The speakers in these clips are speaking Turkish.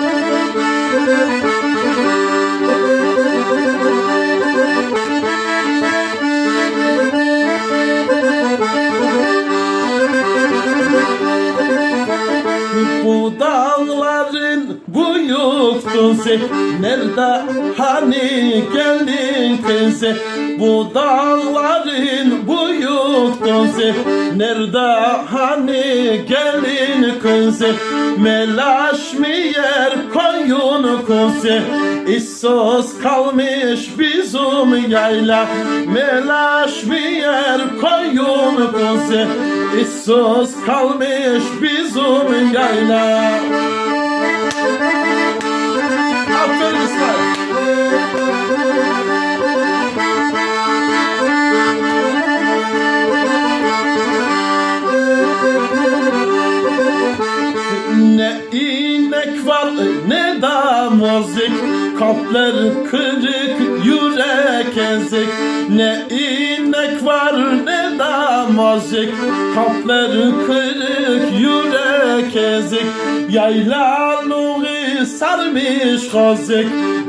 Bu sen Nerede? Hani geldin kızı Bu dağların büyüktün sen Nerede? Hani gelin kızı? Melaş mı yer koyun kızı? İsos kalmış bizim yayla. Melaş mı yer koyun kızı? İsos kalmış bizim yayla Ne inek var ne da müzik Kalpler kırık yürek ezik Ne inek var ne da müzik Kalpler kırık yürek ezik Yaylalığı sarmış kozik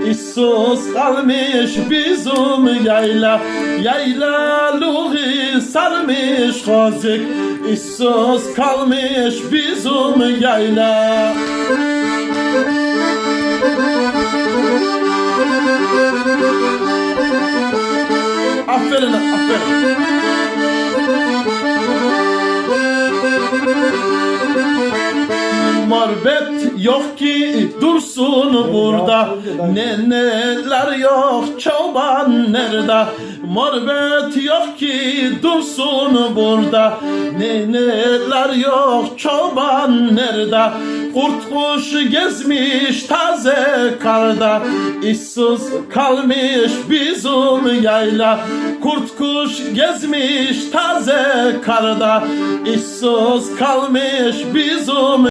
İsus kalmış bizim yayla. Yaylalığı sarmış kozik İsus kalmış bizim yayla. Aferin aferin. Marbet yok ki dursun burada. Neneler yok çoban nerede? Marbet yok ki dursun burada. Neneler yok çoban nerede? Kurt kuş gezmiş taze karda. İşsiz kalmış bizim yayla. Kurt kuş gezmiş taze karda. İşsiz kalmış bizim